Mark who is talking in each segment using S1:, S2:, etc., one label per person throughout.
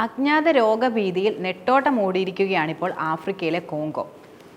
S1: അജ്ഞാത രോഗഭീതിയിൽ നെട്ടോട്ടമോടിയിരിക്കുകയാണിപ്പോൾ ആഫ്രിക്കയിലെ കോങ്കോ.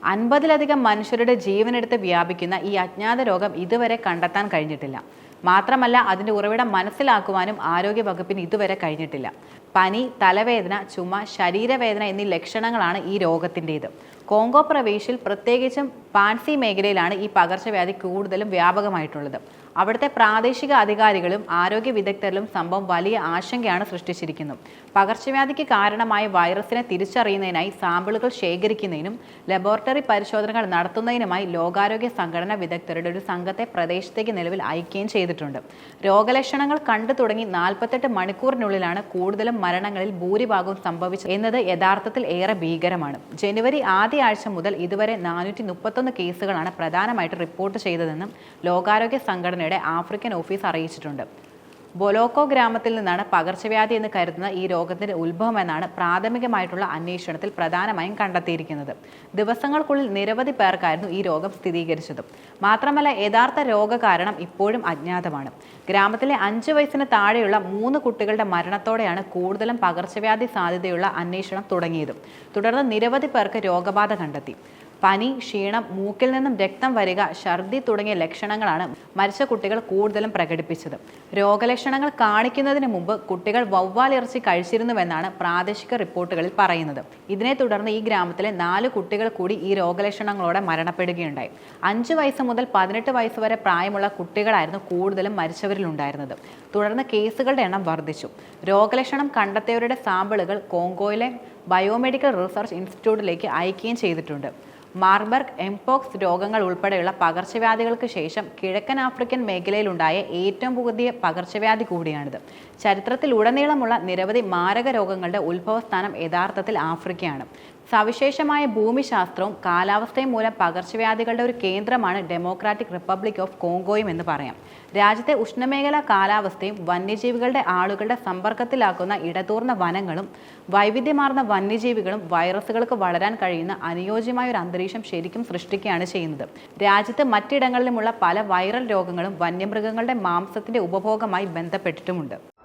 S1: അൻപതിലധികം മനുഷ്യരുടെ ജീവനെടുത്ത് വ്യാപിക്കുന്ന ഈ അജ്ഞാത രോഗം ഇതുവരെ കണ്ടെത്താൻ കഴിഞ്ഞിട്ടില്ല. മാത്രമല്ല അതിന്റെ ഉറവിടം മനസ്സിലാക്കുവാനും ആരോഗ്യ വകുപ്പിന് ഇതുവരെ കഴിഞ്ഞിട്ടില്ല. പനി തലവേദന ചുമ ശരീരവേദന എന്നീ ലക്ഷണങ്ങളാണ് ഈ രോഗത്തിന്റെ രോഗത്തിന്റേത് കോങ്കോ പ്രവേശിൽ പ്രത്യേകിച്ചും പാൻസി മേഖലയിലാണ് ഈ പകർച്ചവ്യാധി കൂടുതലും വ്യാപകമായിട്ടുള്ളത്. അവിടുത്തെ പ്രാദേശിക അധികാരികളും ആരോഗ്യ വിദഗ്ധരിലും സംഭവം വലിയ ആശങ്കയാണ് സൃഷ്ടിച്ചിരിക്കുന്നത് പകർച്ചവ്യാധിക്ക് കാരണമായ വൈറസിനെ തിരിച്ചറിയുന്നതിനായി സാമ്പിളുകൾ ശേഖരിക്കുന്നതിനും ലബോറട്ടറി പരിശോധനകൾ നടത്തുന്നതിനുമായി ലോകാരോഗ്യ സംഘടന വിദഗ്ധരുടെ ഒരു സംഘത്തെ പ്രദേശത്തേക്ക് നിലവിൽ അയക്കുകയും ചെയ്തിട്ടുണ്ട്. രോഗലക്ഷണങ്ങൾ കണ്ടു തുടങ്ങി നാൽപ്പത്തെട്ട് മണിക്കൂറിനുള്ളിലാണ് കൂടുതലും മരണങ്ങളിൽ ഭൂരിഭാഗവും സംഭവിച്ചത് എന്നത് യഥാർത്ഥത്തിൽ ഏറെ ഭീകരമാണ്. ജനുവരി ആദ്യ ആഴ്ച മുതൽ ഇതുവരെ നാനൂറ്റി മുപ്പത്തൊന്ന് കേസുകളാണ് പ്രധാനമായിട്ട് റിപ്പോർട്ട് ചെയ്തതെന്നും ലോകാരോഗ്യ സംഘടനയുടെ ആഫ്രിക്കൻ ഓഫീസ് അറിയിച്ചിട്ടുണ്ട്. ബൊലോക്കോ ഗ്രാമത്തിൽ നിന്നാണ് പകർച്ചവ്യാധി എന്ന് കരുതുന്ന ഈ രോഗത്തിന്റെ ഉത്ഭവം എന്നാണ് പ്രാഥമികമായിട്ടുള്ള അന്വേഷണത്തിൽ പ്രധാനമായും കണ്ടെത്തിയിരിക്കുന്നത്. ദിവസങ്ങൾക്കുള്ളിൽ നിരവധി പേർക്കായിരുന്നു ഈ രോഗം സ്ഥിരീകരിച്ചത്. മാത്രമല്ല യഥാർത്ഥ രോഗകാരണം ഇപ്പോഴും അജ്ഞാതമാണ്. ഗ്രാമത്തിലെ അഞ്ച് വയസ്സിന് താഴെയുള്ള മൂന്ന് കുട്ടികളുടെ മരണത്തോടെയാണ് കൂടുതലും പകർച്ചവ്യാധി സാധ്യതയുള്ള അന്വേഷണം തുടങ്ങിയത്. തുടർന്ന് നിരവധി പേർക്ക് രോഗബാധ കണ്ടെത്തി. പനി ക്ഷീണം മൂക്കിൽ നിന്നും രക്തം വരിക ഛർദി തുടങ്ങിയ ലക്ഷണങ്ങളാണ് മരിച്ച കുട്ടികൾ കൂടുതലും പ്രകടിപ്പിച്ചത്. രോഗലക്ഷണങ്ങൾ കാണിക്കുന്നതിന് മുമ്പ് കുട്ടികൾ വവ്വാലിറച്ചി കഴിച്ചിരുന്നുവെന്നാണ് പ്രാദേശിക റിപ്പോർട്ടുകളിൽ പറയുന്നത്. ഇതിനെ തുടർന്ന് ഈ ഗ്രാമത്തിലെ നാല് കുട്ടികൾ കൂടി ഈ രോഗലക്ഷണങ്ങളോടെ മരണപ്പെടുകയുണ്ടായി. അഞ്ച് വയസ്സ് മുതൽ പതിനെട്ട് വയസ്സ് വരെ പ്രായമുള്ള കുട്ടികളായിരുന്നു കൂടുതലും മരിച്ചവരിൽ ഉണ്ടായിരുന്നത് തുടർന്ന് കേസുകളുടെ എണ്ണം വർദ്ധിച്ചു. രോഗലക്ഷണം കണ്ടെത്തിയവരുടെ സാമ്പിളുകൾ കോങ്കോയിലെ ബയോമെഡിക്കൽ റിസർച്ച് ഇൻസ്റ്റിറ്റ്യൂട്ടിലേക്ക് അയക്കുകയും ചെയ്തിട്ടുണ്ട്. മാർബർഗ് എംപോക്സ് രോഗങ്ങൾ ഉൾപ്പെടെയുള്ള പകർച്ചവ്യാധികൾക്ക് ശേഷം കിഴക്കൻ ആഫ്രിക്കൻ മേഖലയിലുണ്ടായ ഏറ്റവും പുതിയ പകർച്ചവ്യാധി കൂടിയാണിത്. ചരിത്രത്തിലുടനീളമുള്ള നിരവധി മാരക രോഗങ്ങളുടെ ഉത്ഭവസ്ഥാനം യഥാർത്ഥത്തിൽ ആഫ്രിക്കയാണ്. സവിശേഷമായ ഭൂമിശാസ്ത്രവും കാലാവസ്ഥയും മൂലം പകർച്ചവ്യാധികളുടെ ഒരു കേന്ദ്രമാണ് ഡെമോക്രാറ്റിക് റിപ്പബ്ലിക് ഓഫ് കോങ്കോയും എന്ന് പറയാം. രാജ്യത്തെ ഉഷ്ണമേഖലാ കാലാവസ്ഥയും വന്യജീവികളുടെ ആളുകളുടെ സമ്പർക്കത്തിലാക്കുന്ന ഇടതൂർന്ന വനങ്ങളും വൈവിധ്യമാർന്ന വന്യജീവികളും വൈറസുകൾക്ക് വളരാൻ കഴിയുന്ന അനുയോജ്യമായ ഒരു അന്തരീക്ഷം ശരിക്കും സൃഷ്ടിക്കുകയാണ് ചെയ്യുന്നത്. രാജ്യത്ത് മറ്റിടങ്ങളിലുമുള്ള പല വൈറൽ രോഗങ്ങളും വന്യമൃഗങ്ങളുടെ മാംസത്തിന്റെ ഉപഭോഗമായി ബന്ധപ്പെട്ടിട്ടുമുണ്ട്.